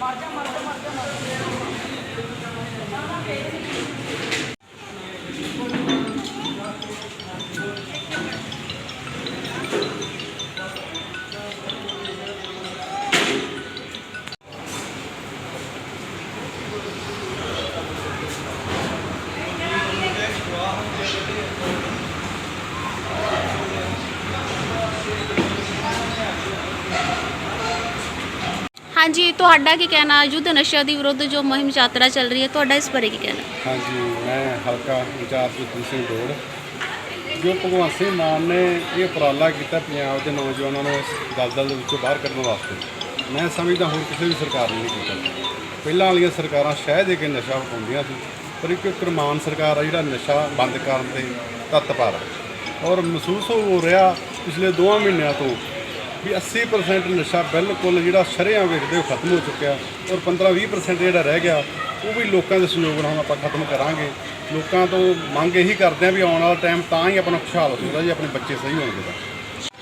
ਮਰ ਜਾ ਮਰ ਜਾ ਮਰ ਜਾ ਮਰ ਜਾ। ਹਾਂਜੀ, ਤੁਹਾਡਾ ਕੀ ਕਹਿਣਾ? ਯੁੱਧ ਨਸ਼ਿਆਂ ਦੇ ਵਿਰੁੱਧ ਜੋ ਮੁਹਿੰਮ ਯਾਤਰਾ ਚੱਲ ਰਹੀ ਹੈ, ਤੁਹਾਡਾ ਇਸ ਬਾਰੇ ਕੀ ਕਹਿਣਾ? ਹਾਂਜੀ, ਮੈਂ ਹਲਕਾ ਇੰਚਾਰਜ ਜਗਦੀਪ ਸਿੰਘ ਡੋੜ। ਜੋ ਭਗਵੰਤ ਸਿੰਘ ਮਾਨ ਨੇ ਇਹ ਉਪਰਾਲਾ ਕੀਤਾ ਪੰਜਾਬ ਦੇ ਨੌਜਵਾਨਾਂ ਨੂੰ ਇਸ ਦਲਦਲ ਦੇ ਵਿੱਚੋਂ ਬਾਹਰ ਕੱਢਣ ਵਾਸਤੇ, ਮੈਂ ਸਮਝਦਾ ਹੋਰ ਕਿਸੇ ਵੀ ਸਰਕਾਰ ਨੇ ਨਹੀਂ ਕੀਤਾ। ਪਹਿਲਾਂ ਵਾਲੀਆਂ ਸਰਕਾਰਾਂ ਸ਼ਹਿ ਦੇ ਕੇ ਨਸ਼ਾ ਹਟਾਉਂਦੀਆਂ ਸੀ, ਪਰ ਇੱਕ ਕਰਮਾਨ ਸਰਕਾਰ ਆ ਜਿਹੜਾ ਨਸ਼ਾ ਬੰਦ ਕਰਨ ਤੇ ਤਤਪਰ ਆ। ਔਰ ਮਹਿਸੂਸ ਹੋ ਰਿਹਾ ਪਿਛਲੇ 2 ਮਹੀਨਿਆਂ ਤੋਂ ਵੀ 80% ਨਸ਼ਾ ਬਿਲਕੁਲ ਜਿਹੜਾ ਸ਼ਰੇਆਮ ਵੇਖਦੇ ਹੋ ਖਤਮ ਹੋ ਚੁੱਕਿਆ ਔਰ 15-20% ਜਿਹੜਾ ਰਹਿ ਗਿਆ ਉਹ ਵੀ ਲੋਕਾਂ ਦੇ ਸਹਿਯੋਗ ਨਾਲ ਹੁਣ ਆਪਾਂ ਖਤਮ ਕਰਾਂਗੇ। ਲੋਕਾਂ ਤੋਂ ਮੰਗ ਇਹੀ ਕਰਦੇ ਆ ਵੀ ਆਉਣ ਵਾਲਾ ਟਾਈਮ ਤਾਂ ਹੀ ਆਪਣਾ ਖੁਸ਼ਹਾਲ ਹੋ ਸਕਦਾ ਜੀ ਆਪਣੇ ਬੱਚੇ ਸਹੀ ਹੋਣਗੇ ਤਾਂ।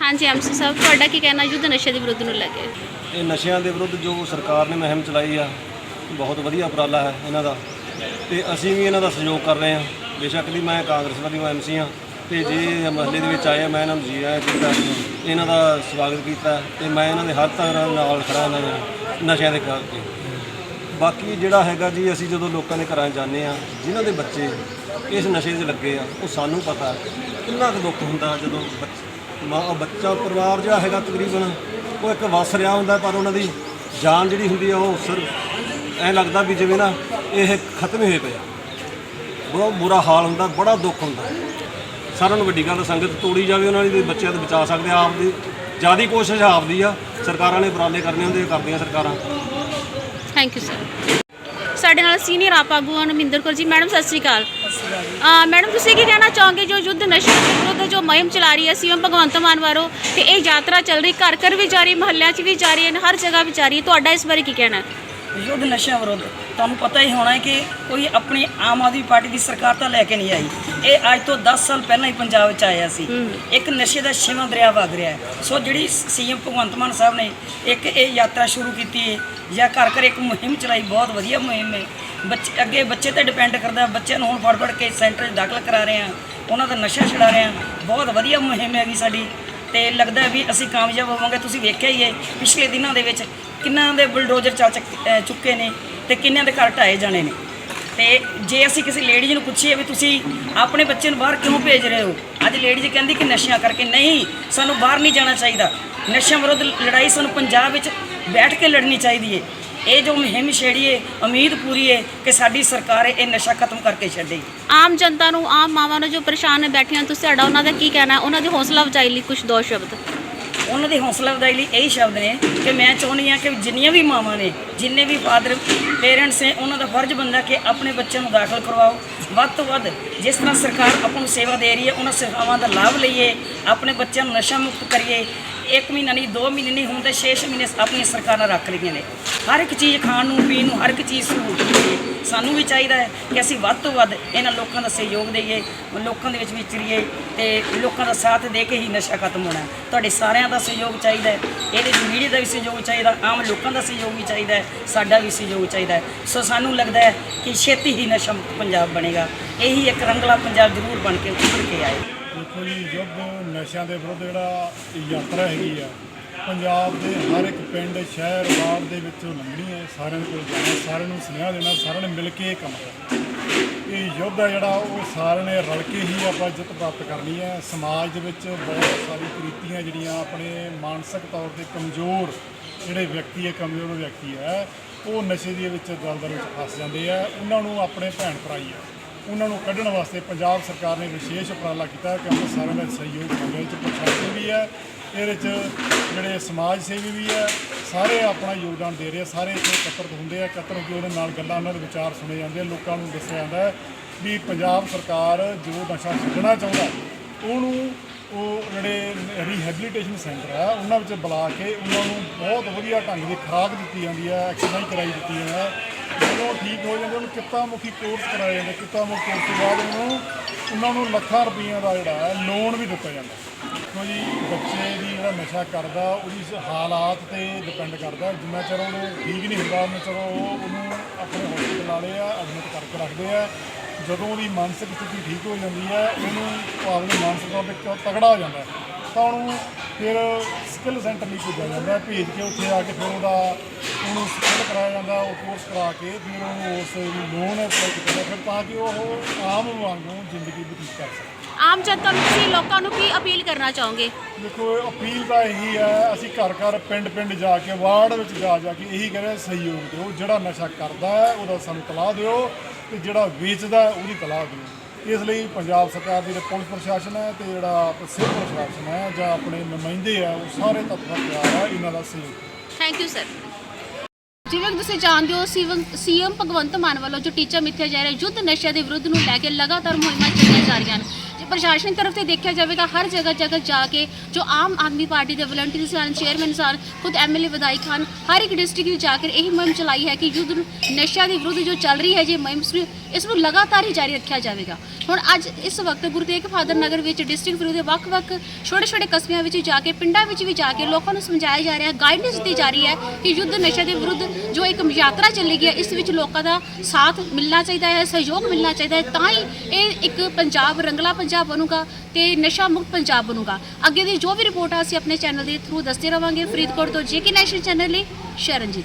ਹਾਂਜੀ ਐਮਸੀ ਸਾਹਿਬ ਤੁਹਾਡਾ ਕੀ ਕਹਿਣਾ ਯੁੱਧ ਨਸ਼ੇ ਦੇ ਵਿਰੁੱਧ ਨੂੰ ਲੈ ਕੇ? ਇਹ ਨਸ਼ਿਆਂ ਦੇ ਵਿਰੁੱਧ ਜੋ ਸਰਕਾਰ ਨੇ ਮੁਹਿੰਮ ਚਲਾਈ ਆ ਬਹੁਤ ਵਧੀਆ ਉਪਰਾਲਾ ਹੈ ਇਹਨਾਂ ਦਾ। ਤੇ ਅਸੀਂ ਵੀ ਇਹਨਾਂ ਦਾ ਸਹਿਯੋਗ ਕਰ ਰਹੇ ਹਾਂ। ਬੇਸ਼ੱਕ ਦੀ ਮੈਂ ਕਾਂਗਰਸ ਵਾਲੀ ਐਮਸੀ ਹਾਂ। ਤੇ ਜੇ ਮਸਲੇ ਦੇ ਵਿੱਚ ਆਏ ਆ, ਮੈਂ ਇਹਨਾਂ ਨੂੰ ਜੀ ਆਇਆਂ ਕੀਤਾ ਇਹਨਾਂ ਦਾ ਸਵਾਗਤ ਕੀਤਾ ਤੇ ਮੈਂ ਇਹਨਾਂ ਦੇ ਹਰ ਤਰ੍ਹਾਂ ਨਾਲ ਖੜਾ ਇਹਨਾਂ ਦੇ ਨਸ਼ਿਆਂ ਦੇ ਕਰਕੇ ਬਾਕੀ ਜਿਹੜਾ ਹੈਗਾ ਜੀ ਅਸੀਂ ਜਦੋਂ ਲੋਕਾਂ ਦੇ ਘਰਾਂ 'ਚ ਜਾਂਦੇ ਆ ਜਿਨ੍ਹਾਂ ਦੇ ਬੱਚੇ ਇਸ ਨਸ਼ੇ 'ਚ ਲੱਗੇ ਆ ਉਹ ਸਾਨੂੰ ਪਤਾ ਕਿੰਨਾ ਕੁ ਦੁੱਖ ਹੁੰਦਾ ਜਦੋਂ ਬੱਚ- ਮਾਂ ਬੱਚਾ ਪਰਿਵਾਰ ਜਿਹੜਾ ਹੈਗਾ ਤਕਰੀਬਨ ਉਹ ਇੱਕ ਵਸ ਰਿਹਾ ਹੁੰਦਾ ਪਰ ਉਹਨਾਂ ਦੀ ਜਾਨ ਜਿਹੜੀ ਹੁੰਦੀ ਆ ਉਹ ਸਿਰਫ ਐਂ ਲੱਗਦਾ ਵੀ ਜਿਵੇਂ ਨਾ ਇਹ ਖਤਮ ਹੀ ਹੋਏ ਪਿਆ ਬਹੁਤ ਬੁਰਾ ਹਾਲ ਹੁੰਦਾ ਬੜਾ ਦੁੱਖ ਹੁੰਦਾ। ਸਾਰਿਆਂ ਨੂੰ ਵੱਡੀ ਗੱਲ ਸੰਗਤ ਤੋੜੀ ਜਾਵੇ ਉਹਨਾਂ ਦੀ ਬੱਚਿਆਂ ਤੋਂ ਬਚਾ ਸਕਦੇ ਆ ਆਪ ਦੀ ਜਿਆਦੀ ਕੋਸ਼ਿਸ਼ ਆਪਦੀ ਆ, ਸਰਕਾਰਾਂ ਨੇ ਉਪਰਾਲੇ ਕਰਨੇ ਹੁੰਦੇ ਕਰਦੀਆਂ ਸਰਕਾਰਾਂ। ਥੈਂਕ ਯੂ ਸਰ ਸਾਡੇ ਨਾਲ ਸੀਨੀਅਰ ਆਪ ਆਗੂ ਹਨ ਕੌਰ ਜੀ, ਮੈਡਮ, ਸਤਿ ਸ਼੍ਰੀ ਅਕਾਲ। ਮੈਡਮ, ਤੁਸੀਂ ਕੀ ਕਹਿਣਾ ਚਾਹੋਗੇ, ਜੋ ਯੁੱਧ ਨਸ਼ੇ ਦੇ ਵਿਰੁੱਧ, ਜੋ ਮੁਹਿੰਮ ਚਲਾ ਰਹੀ ਹੈ, ਸੀਐਮ ਭਗਵੰਤ ਮਾਨ ਵੱਲੋਂ, ਤੇ ਇਹ ਯਾਤਰਾ ਚੱਲ ਰਹੀ ਘਰ ਘਰ ਵੀ ਜਾ ਰਹੀ, ਮਹੱਲਿਆਂ 'ਚ ਵੀ ਜਾ ਰਹੀ ਹੈ, ਹਰ ਜਗ੍ਹਾ ਵੀ ਜਾਰੀ ਹੈ, ਤੁਹਾਡਾ ਇਸ ਬਾਰੇ ਕੀ ਕਹਿਣਾ ਹੈ? ਯੁੱਧ ਨਸ਼ਿਆਂ ਵਿਰੁੱਧ। ਤੁਹਾਨੂੰ ਪਤਾ ਹੀ ਹੋਣਾ ਹੈ ਕਿ ਕੋਈ ਆਪਣੀ ਆਮ ਆਦਮੀ ਪਾਰਟੀ ਦੀ ਸਰਕਾਰ ਤਾਂ ਲੈ ਕੇ ਨਹੀਂ ਆਈ। ਇਹ ਅੱਜ ਤੋਂ 10 ਸਾਲ ਪਹਿਲਾਂ ਹੀ ਪੰਜਾਬ ਵਿੱਚ ਆਇਆ ਸੀ। ਇੱਕ ਨਸ਼ੇ ਦਾ ਛੇਵਾਂ ਦਰਿਆ ਵਗ ਰਿਹਾ ਹੈ। ਸੋ ਜਿਹੜੀ ਸੀਐਮ ਭਗਵੰਤ ਮਾਨ ਸਾਹਿਬ ਨੇ ਇੱਕ ਇਹ ਯਾਤਰਾ ਸ਼ੁਰੂ ਕੀਤੀ ਹੈ ਜਾਂ ਘਰ ਘਰ ਇੱਕ ਮੁਹਿੰਮ ਚਲਾਈ ਬਹੁਤ ਵਧੀਆ ਮੁਹਿੰਮ ਹੈ। ਬੱਚੇ ਅੱਗੇ ਬੱਚੇ ਤੇ ਡਿਪੈਂਡ ਕਰਦਾ ਬੱਚਿਆਂ ਨੂੰ ਹੁਣ ਫੜ ਫੜ ਕੇ ਸੈਂਟਰ 'ਚ ਦਾਖਲ ਕਰਾ ਰਹੇ ਹਾਂ। ਉਹਨਾਂ ਦਾ ਨਸ਼ਾ ਛੁਡਾ ਰਹੇ ਹਾਂ। ਬਹੁਤ ਵਧੀਆ ਮੁਹਿੰਮ ਹੈਗੀ ਸਾਡੀ। ਤੇ ਲੱਗਦਾ ਵੀ ਅਸੀਂ ਕਾਮਯਾਬ ਹੋਵਾਂਗੇ। ਤੁਸੀਂ ਵੇਖਿਆ ਹੀ ਹੈ ਪਿਛਲੇ ਦਿਨਾਂ ਦੇ ਵਿੱਚ ਕਿੰਨਾਂ ਦੇ ਬੁਲਡੋਜ਼ਰ ਚੱਲ ਚੱਕ- ਅਹ ਚੁੱਕੇ ਨੇ ਤੇ ਕਿੰਨਿਆਂ ਦੇ ਘਰ ਢਾਏ ਜਾਣੇ ਨੇ। ਤੇ ਜੇ ਅਸੀਂ ਕਿਸੇ ਲੇਡੀਜ਼ ਨੂੰ ਪੁੱਛੀਏ ਵੀ ਤੁਸੀਂ ਆਪਣੇ ਬੱਚੇ ਨੂੰ ਬਾਹਰ ਕਿਉਂ ਭੇਜ ਰਹੇ ਹੋ? ਅੱਜ ਲੇਡੀਜ਼ ਕਹਿੰਦੀ ਕਿ ਨਸ਼ਿਆਂ ਕਰਕੇ ਨਹੀਂ, ਸਾਨੂੰ ਬਾਹਰ ਨਹੀਂ ਜਾਣਾ ਚਾਹੀਦਾ। ਨਸ਼ਿਆਂ ਵਿਰੁੱਧ ਲੜਾਈ ਸਾਨੂੰ ਪੰਜਾਬ ਵਿੱਚ ਬੈਠ ਕੇ ਲੜਨੀ ਚਾਹੀਦੀ ਹੈ ਇਹ ਜੋ ਮੁਹਿੰਮ ਛੇੜੀਏ, ਉਮੀਦ ਪੂਰੀ ਹੈ ਕਿ ਸਾਡੀ ਸਰਕਾਰ ਇਹ ਨਸ਼ਾ ਖਤਮ ਕਰਕੇ ਛੱਡੇਗੀ। ਆਮ ਜਨਤਾ ਨੂੰ, ਆਮ ਮਾਵਾਂ ਨੂੰ ਜੋ ਪਰੇਸ਼ਾਨ ਨੇ ਬੈਠੀਆਂ ਤੁਸੀਂ ਸਾਡਾ ਉਹਨਾਂ ਦਾ ਕੀ ਕਹਿਣਾ ਹੈ? ਉਹਨਾਂ ਦੀ ਹੌਸਲਾ ਅਫਜ਼ਾਈ ਲਈ ਕੁਝ ਦੋ ਸ਼ਬਦ। ਉਹਨਾਂ ਦੀ ਹੌਸਲਾ ਅਫਜ਼ਾਈ ਲਈ ਇਹੀ ਸ਼ਬਦ ਨੇ ਕਿ ਮੈਂ ਚਾਹੁੰਦੀ ਹਾਂ ਕਿ ਜਿੰਨੀਆਂ ਵੀ ਮਾਵਾਂ ਨੇ, ਜਿੰਨੇ ਵੀ ਫਾਦਰ ਪੇਰੈਂਟਸ ਨੇ, ਉਹਨਾਂ ਦਾ ਫਰਜ਼ ਬਣਦਾ ਕਿ ਆਪਣੇ ਬੱਚਿਆਂ ਨੂੰ ਦਾਖਲ ਕਰਵਾਓ। ਵੱਧ ਤੋਂ ਵੱਧ ਜਿਸ ਤਰ੍ਹਾਂ ਸਰਕਾਰ ਆਪਾਂ ਨੂੰ ਸੇਵਾ ਦੇ ਰਹੀ ਹੈ, ਉਹਨਾਂ ਸੇਵਾਵਾਂ ਦਾ ਲਾਭ ਲਈਏ, ਆਪਣੇ ਬੱਚਿਆਂ ਨੂੰ ਨਸ਼ਾ ਮੁਕਤ ਕਰੀਏ। ਇੱਕ ਮਹੀਨਾ ਨਹੀਂ, ਦੋ ਮਹੀਨੇ ਨਹੀਂ ਹੁੰਦੇ 6 ਮਹੀਨੇ ਆਪਣੀਆਂ ਸਰਕਾਰਾਂ ਰੱਖ ਲਈਆਂ ਨੇ। ਹਰ ਇੱਕ ਚੀਜ਼ ਖਾਣ ਨੂੰ, ਪੀਣ ਨੂੰ, ਹਰ ਇੱਕ ਚੀਜ਼ ਸਹੂਲਤ ਮਿਲੇ ਸਾਨੂੰ ਵੀ ਚਾਹੀਦਾ ਹੈ ਕਿ ਅਸੀਂ ਵੱਧ ਤੋਂ ਵੱਧ ਇਹਨਾਂ ਲੋਕਾਂ ਦਾ ਸਹਿਯੋਗ ਦੇਈਏ, ਲੋਕਾਂ ਦੇ ਵਿੱਚ ਵਿਚਰੀਏ ਤੇ ਲੋਕਾਂ ਦਾ ਸਾਥ ਦੇ ਕੇ ਹੀ ਨਸ਼ਾ ਖਤਮ ਹੋਣਾ ਤੁਹਾਡੇ ਸਾਰਿਆਂ ਦਾ ਸਹਿਯੋਗ ਚਾਹੀਦਾ ਹੈ, ਇਹਦੇ ਵਿੱਚ ਮੀਡੀਆ ਦਾ ਵੀ ਸਹਿਯੋਗ ਚਾਹੀਦਾ, ਆਮ ਲੋਕਾਂ ਦਾ ਸਹਿਯੋਗ ਵੀ ਚਾਹੀਦਾ ਹੈ, ਸਾਡਾ ਵੀ ਸਹਿਯੋਗ ਚਾਹੀਦਾ ਸੋ ਸਾਨੂੰ ਲੱਗਦਾ ਹੈ ਕਿ ਛੇਤੀ ਹੀ ਨਸ਼ਾ ਮੁਕਤ ਪੰਜਾਬ ਬਣੇਗਾ। ਇਹੀ ਇੱਕ ਰੰਗਲਾ ਪੰਜਾਬ ਜ਼ਰੂਰ ਬਣ ਕੇ ਉੱਭਰ ਕੇ ਆਏ। ਦੇਖੋ ਜੀ ਯੁੱਧ ਨਸ਼ਿਆਂ ਦੇ ਵਿਰੁੱਧ ਜਿਹੜਾ ਯਾਤਰਾ ਹੈਗੀ ਆ ਪੰਜਾਬ ਦੇ ਹਰ ਇੱਕ ਪਿੰਡ, ਸ਼ਹਿਰ ਵਾਰਡ ਦੇ ਵਿੱਚੋਂ ਲੰਘਣੀ ਹੈ, ਸਾਰਿਆਂ ਦੇ ਕੋਲ ਜਾਣਾ, ਸਾਰਿਆਂ ਨੂੰ ਸੁਨੇਹਾ ਦੇਣਾ, ਸਾਰਿਆਂ ਨੇ ਮਿਲ ਕੇ ਇਹ ਕੰਮ ਕਰਨਾ। ਇਹ ਯੁੱਧ ਹੈ ਜਿਹੜਾ, ਉਹ ਸਾਰਿਆਂ ਨੇ ਰਲ ਕੇ ਹੀ ਆਪਾਂ ਜਿੱਤ ਪ੍ਰਾਪਤ ਕਰਨੀ ਹੈ। ਸਮਾਜ ਦੇ ਵਿੱਚ ਬਹੁਤ ਸਾਰੀ ਕੁਰੀਤੀਆਂ ਜਿਹੜੀਆਂ ਆਪਣੇ ਮਾਨਸਿਕ ਤੌਰ ਤੇ ਕਮਜ਼ੋਰ ਜਿਹੜੇ ਵਿਅਕਤੀ ਹੈ, ਕਮਜ਼ੋਰ ਵਿਅਕਤੀ ਹੈ, ਉਹ ਨਸ਼ੇ ਦੇ ਵਿੱਚ ਦਲਦਲ ਵਿੱਚ ਫਸ ਜਾਂਦੇ ਆ। ਉਹਨਾਂ ਨੂੰ ਆਪਣੇ ਭੈਣ ਭਰਾਈ ਆ। ਉਹਨਾਂ ਨੂੰ ਕੱਢਣ ਵਾਸਤੇ ਪੰਜਾਬ ਸਰਕਾਰ ਨੇ ਵਿਸ਼ੇਸ਼ ਉਪਰਾਲਾ ਕੀਤਾ ਕਿ ਆਪਾਂ ਸਾਰਿਆਂ ਦਾ ਸਹਿਯੋਗ ਮੰਗਿਆ ਇਹ 'ਚ ਪ੍ਰਸ਼ਾਸਨ ਵੀ ਹੈ। ਇਹਦੇ 'ਚ ਜਿਹੜੇ ਸਮਾਜ ਸੇਵੀ ਵੀ ਹੈ, ਸਾਰੇ ਆਪਣਾ ਯੋਗਦਾਨ ਦੇ ਰਹੇ ਆ, ਸਾਰੇ ਇੱਥੇ ਇਕੱਤਰਤ ਹੁੰਦੇ ਆ, ਇਕੱਤਰ ਹੋ ਕੇ ਉਹਦੇ ਨਾਲ ਗੱਲਾਂ, ਉਹਨਾਂ ਦੇ ਵਿਚਾਰ ਸੁਣੇ ਜਾਂਦੇ ਆ, ਲੋਕਾਂ ਨੂੰ ਦੱਸਿਆ ਜਾਂਦਾ ਹੈ ਵੀ ਪੰਜਾਬ ਸਰਕਾਰ ਜੋ ਨਸ਼ਾ ਛੱਡਣਾ ਚਾਹੁੰਦਾ, ਉਹਨੂੰ ਉਹ ਜਿਹੜੇ ਰੀਹੈਬਿਲਿਟੇਸ਼ਨ ਸੈਂਟਰ ਆ, ਉਹਨਾਂ ਵਿੱਚ ਬੁਲਾ ਕੇ ਉਹਨਾਂ ਨੂੰ ਬਹੁਤ ਵਧੀਆ ਢੰਗ ਦੀ ਖੁਰਾਕ ਦਿੱਤੀ ਜਾਂਦੀ ਹੈ ਐਕਸਰਸਾਈਜ਼ ਕਰਾਈ ਦਿੱਤੀ ਜਾਂਦੀ ਹੈ। ਜਦੋਂ ਠੀਕ ਹੋ ਜਾਂਦੇ, ਉਹਨੂੰ ਕਿੱਤਾ ਮੁਖੀ ਕੋਰਸ ਕਰਾਇਆ ਜਾਂਦੇ ਕਿੱਤਾ ਮੁਖੀ ਕੋਰਸ ਤੋਂ ਬਾਅਦ ਉਹਨੂੰ ਉਹਨਾਂ ਨੂੰ ਲੱਖਾਂ ਰੁਪਈਆਂ ਦਾ ਜਿਹੜਾ ਹੈ ਲੋਨ ਵੀ ਦਿੱਤਾ ਜਾਂਦਾ। ਦੇਖੋ ਜੀ ਬੱਚੇ ਦੀ ਜਿਹੜਾ ਨਸ਼ਾ ਕਰਦਾ ਉਹਦੀ ਸ- ਹਾਲਾਤ ਤੇ ਡਿਪੈਂਡ ਕਰਦਾ। ਜਿੰਨਾ ਚਿਰ ਉਹਨੂੰ ਠੀਕ ਨਹੀਂ ਹੁੰਦਾ ਉਹਨਾਂ ਚਿਰ ਉਹ ਉਹਨੂੰ ਆਪਣੇ ਹਸਪਤਾਲ ਵਾਲੇ ਆ ਐਡਮਿਟ ਕਰਕੇ ਰੱਖਦੇ ਆ। ਜਦੋਂ ਉਹਦੀ ਮਾਨਸਿਕ ਸਥਿਤੀ ਠੀਕ ਹੋ ਜਾਂਦੀ ਹੈ ਉਹਨੂੰ ਉਹ ਮਾਨਸਿਕ ਤੌਰ ਤੇ ਤਗੜਾ ਹੋ ਜਾਂਦਾ ਹੈ, ਤਾਂ ਉਹਨੂੰ ਫਿਰ ਸਕਿੱਲ ਸੈਂਟਰ ਲਈ ਭੇਜਿਆ ਜਾਂਦਾ ਹੈ। ਭੇਜ ਕੇ ਉੱਥੇ ਆ ਕੇ ਫਿਰ ਉਹਦਾ ਉਹਨੂੰ ਸਕਿੱਲ ਕਰਾਇਆ ਜਾਂਦਾ ਉਹ ਕੋਰਸ ਕਰਾ ਕੇ ਫਿਰ ਉਹਨੂੰ ਉਸ ਲੋਨ ਅਪਲਾਈ ਕੀਤਾ ਜਾਂਦਾ ਫਿਰ ਤਾਂ ਕਿ ਉਹ ਆਮ ਵਾਂਗੂ ਜ਼ਿੰਦਗੀ ਬਤੀਤ ਕਰ ਸਕੇ। ਆਮ ਜਨਤਾ ਨੂੰ ਤੁਸੀਂ ਲੋਕਾਂ ਨੂੰ ਕੀ ਅਪੀਲ ਕਰਨਾ ਚਾਹੋਗੇ? ਦੇਖੋ ਅਪੀਲ ਤਾਂ ਇਹੀ ਹੈ ਅਸੀਂ ਘਰ ਘਰ ਪਿੰਡ ਪਿੰਡ ਜਾ ਕੇ ਵਾਰਡ ਵਿੱਚ ਜਾ ਜਾ ਕੇ ਇਹੀ ਕਹਿੰਦੇ ਸਹਿਯੋਗ ਦਿਓ। ਜਿਹੜਾ ਨਸ਼ਾ ਕਰਦਾ ਹੈ ਉਹਦਾ ਸਾਨੂੰ ਤਲਾਹ ਦਿਓ ਤੇ ਜਿਹੜਾ ਵੇਚਦਾ ਹੈ ਉਹਦੀ ਤਲਾਹ ਦਿਓ। ਇਸ ਲਈ ਪੰਜਾਬ ਸਰਕਾਰ ਦੀ ਜਿਹੜਾ ਪੁਲਿਸ ਪ੍ਰਸ਼ਾਸਨ ਹੈ ਤੇ ਜਿਹੜਾ ਸਿਵਲ ਪ੍ਰਸ਼ਾਸਨ ਹੈ ਜਾਂ ਆਪਣੇ ਨੁਮਾਇੰਦੇ ਆ ਉਹ ਸਾਰੇ ਤੱਤਾਂ ਤਿਆਰ ਹੈ ਇਹਨਾਂ ਦਾ ਸਹਿਯੋਗ ਥੈਂਕ ਯੂ ਸਰ ਜਿਵੇਂ ਕਿ ਤੁਸੀਂ ਜਾਣਦੇ ਹੋ ਸੀਐਮ ਸੀਐਮ ਭਗਵੰਤ ਮਾਨ ਵੱਲੋਂ ਜੋ ਟੀਚਾ ਮਿੱਥਿਆ ਜਾ ਰਿਹਾ ਯੁੱਧ ਨਸ਼ੇ ਦੇ ਵਿਰੁੱਧ ਨੂੰ ਲੈ ਕੇ ਲਗਾਤਾਰ ਮੁਹਿੰਮਾਂ ਚਲਾਈਆਂ ਜਾ ਰਹੀਆਂ ਹਨ। ਪ੍ਰਸ਼ਾਸਨ ਤਰਫ ਤੇ ਦੇਖਿਆ ਜਾਵੇਗਾ, ਹਰ ਜਗ੍ਹਾ ਜਗ੍ਹਾ ਜਾ ਕੇ ਜੋ ਆਮ ਆਦਮੀ ਪਾਰਟੀ ਦੇ ਵਲੰਟੀਅਰਸ ਹਨ, ਚੇਅਰਮੈਨ ਸਨ, ਖੁਦ ਐਮਐਲਏ ਵਿਧਾਇਕ ਹਨ, ਹਰ ਇੱਕ ਡਿਸਟ੍ਰਿਕਟ ਵਿੱਚ ਜਾ ਕੇ ਇਹੀ ਮੁਹਿੰਮ ਚਲਾਈ ਹੈ ਕਿ ਯੁੱਧ ਨੂੰ ਨਸ਼ਿਆਂ ਦੇ ਵਿਰੁੱਧ ਜੋ ਚੱਲ ਰਹੀ ਹੈ, ਜੇ ਮੁਹਿੰਮ ਇਸ ਨੂੰ- ਲਗਾਤਾਰ ਹੀ ਜਾਰੀ ਰੱਖਿਆ ਜਾਵੇਗਾ। ਹੁਣ ਅੱਜ ਇਸ ਵਕਤ ਗੁਰੂ ਤੇਗ ਬਹਾਦਰ ਨਗਰ ਵਿੱਚ ਡਿਸਟ੍ਰਿਕਟ ਵਿਰੁੱਧ ਵੱਖ-ਵੱਖ ਛੋਟੇ-ਛੋਟੇ ਕਸਬਿਆਂ ਵਿੱਚ ਜਾ ਕੇ, ਪਿੰਡਾਂ ਵਿੱਚ ਵੀ ਜਾ ਕੇ ਲੋਕਾਂ ਨੂੰ ਸਮਝਾਇਆ ਜਾ ਰਿਹਾ ਹੈ ਗਾਈਡੈਂਸ ਦਿੱਤੀ ਜਾ ਰਹੀ ਹੈ ਕਿ ਯੁੱਧ ਨਸ਼ਾ ਦੇ ਵਿਰੁੱਧ ਜੋ ਇੱਕ ਯਾਤਰਾ ਚੱਲੀ ਗਈ ਹੈ, ਇਸ ਵਿੱਚ ਲੋਕਾਂ ਦਾ ਸਾਥ ਮਿਲਣਾ ਚਾਹੀਦਾ ਹੈ, ਸਹਿਯੋਗ ਮਿਲਣਾ ਚਾਹੀਦਾ ਹੈ, ਤਾਂ ਹੀ ਇਹ ਇੱਕ ਪੰਜਾਬ ਰੰਗਲਾ ਪੰਜਾਬ ਬਣੂਗਾ ਤੇ ਨਸ਼ਾ ਮੁਕਤ ਪੰਜਾਬ ਬਣੂਗਾ। ਅੱਗੇ ਦੀ ਜੋ ਵੀ ਰਿਪੋਰਟ ਆ, ਅਸੀਂ ਆਪਣੇ ਚੈਨਲ ਦੇ ਥਰੂ ਦੱਸਦੇ ਰਵਾਂਗੇ। ਫਰੀਦਕੋਟ ਤੋਂ ਜੇਕੇ ਨੈਸ਼ਨਲ ਚੈਨਲ ਲਈ, ਸ਼ਰਨਜੀਤ।